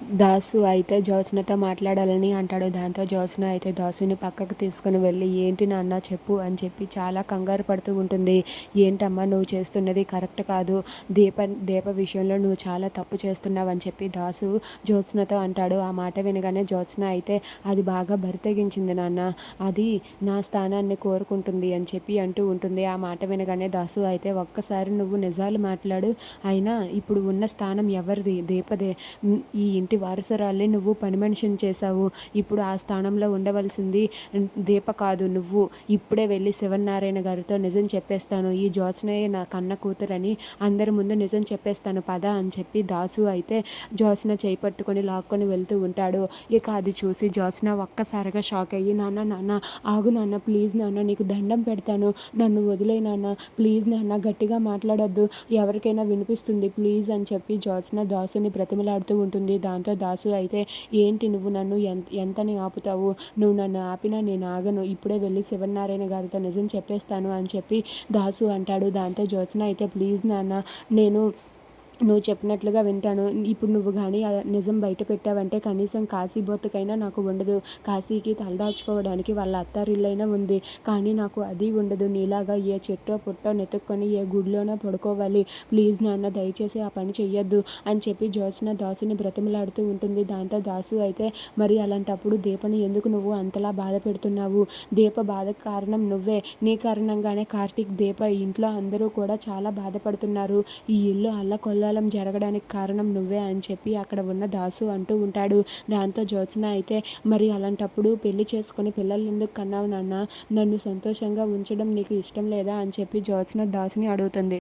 దాసు అయితే జ్యోత్స్నతో మాట్లాడాలని అంటాడు. దాంతో జ్యోత్స్న అయితే దాసుని పక్కకు తీసుకుని వెళ్ళి ఏంటి నాన్న చెప్పు అని చెప్పి చాలా కంగారు పడుతూ ఉంటుంది. ఏంటమ్మా నువ్వు చేస్తున్నది కరెక్ట్ కాదు. దీప దీప విషయంలో నువ్వు చాలా తప్పు చేస్తున్నావు అని చెప్పి దాసు జ్యోత్స్నతో అంటాడు. ఆ మాట వినగానే జ్యోత్స్న అయితే అది బాగా బరితెగించింది నాన్న. అది నా స్థానాన్ని కోరుకుంటుంది అని చెప్పి అంటూ ఉంటుంది. ఆ మాట వినగానే దాసు అయితే ఒక్కసారి నువ్వు నిజాలు మాట్లాడు. అయినా ఇప్పుడు ఉన్న స్థానం ఎవరిది? దీపదే. ఈ ఇంటి వారసురాల్ని నువ్వు పని మనిషిని చేశావు. ఇప్పుడు ఆ స్థానంలో ఉండవలసింది దీప కాదు నువ్వు. ఇప్పుడే వెళ్ళి శివనారాయణ గారితో నిజం చెప్పేస్తాను. ఈ జ్యోత్స్నయే నా కన్న కూతురని అందరి ముందు నిజం చెప్పేస్తాను. పద అని చెప్పి దాసు అయితే జ్యోత్స్న చేయి పట్టుకొని లాక్కొని వెళ్తూ ఉంటాడు. ఇక అది చూసి జ్యోత్స్న ఒక్కసారిగా షాక్ అయ్యి నాన్న నాన్న ఆగు నాన్న ప్లీజ్ నాన్న నీకు దండం పెడతాను. నన్ను వదిలే నాన్న ప్లీజ్ నాన్న గట్టిగా మాట్లాడొద్దు. ఎవరికైనా వినిపిస్తుంది ప్లీజ్ అని చెప్పి జ్యోత్స్న దాసుని బ్రతిమలాడుతూ ఉంటుంది. దాంతో దాసు అయితే ఏంటి నువ్వు నన్ను ఎంత ఎంతని ఆపుతావు? నువ్వు నన్ను ఆపినా నేను ఆగను. ఇప్పుడే వెళ్ళి శివనారాయణ గారితో నిజం చెప్పేస్తాను అని చెప్పి దాసు అంటాడు. దాంతో జ్యోత్స్న అయితే ప్లీజ్ నాన్న నేను నువ్వు చెప్పినట్లుగా వింటాను. ఇప్పుడు నువ్వు కానీ నిజం బయట పెట్టావంటే కనీసం కాశీ బొత్తుకైనా నాకు ఉండదు. కాశీకి తలదాచుకోవడానికి వాళ్ళ అత్తారిల్లైనా ఉంది. కానీ నాకు అది ఉండదు. నీలాగా ఏ చెట్టో పుట్టో నెతుక్కొని ఏ గుడిలోనో పడుకోవాలి. ప్లీజ్ నాన్న దయచేసి ఆ పని చెయ్యొద్దు అని చెప్పి జ్యోత్స్న దాసుని బ్రతిమలాడుతూ ఉంటుంది. దాంతో దాసు అయితే మరి అలాంటప్పుడు దీపని ఎందుకు నువ్వు అంతలా బాధ పెడుతున్నావు? దీప బాధకు కారణం నువ్వే. నీ కారణంగానే కార్తీక్ దీప ఇంట్లో అందరూ కూడా చాలా బాధపడుతున్నారు. ఈ ఇల్లు అల్లకొల్లాలం జరగడానికి కారణం నువ్వే అని చెప్పి అక్కడ ఉన్న దాసు అంటూ ఉంటాడు. దాంతో జ్యోత్స్న అయితే మరి అలాంటప్పుడు పెళ్ళి చేసుకొని పిల్లలు ఎందుకు కన్నావు నాన్న? నన్ను సంతోషంగా ఉంచడం నీకు ఇష్టం లేదా? అని చెప్పి జ్యోత్స్న దాసుని అడుగుతుంది.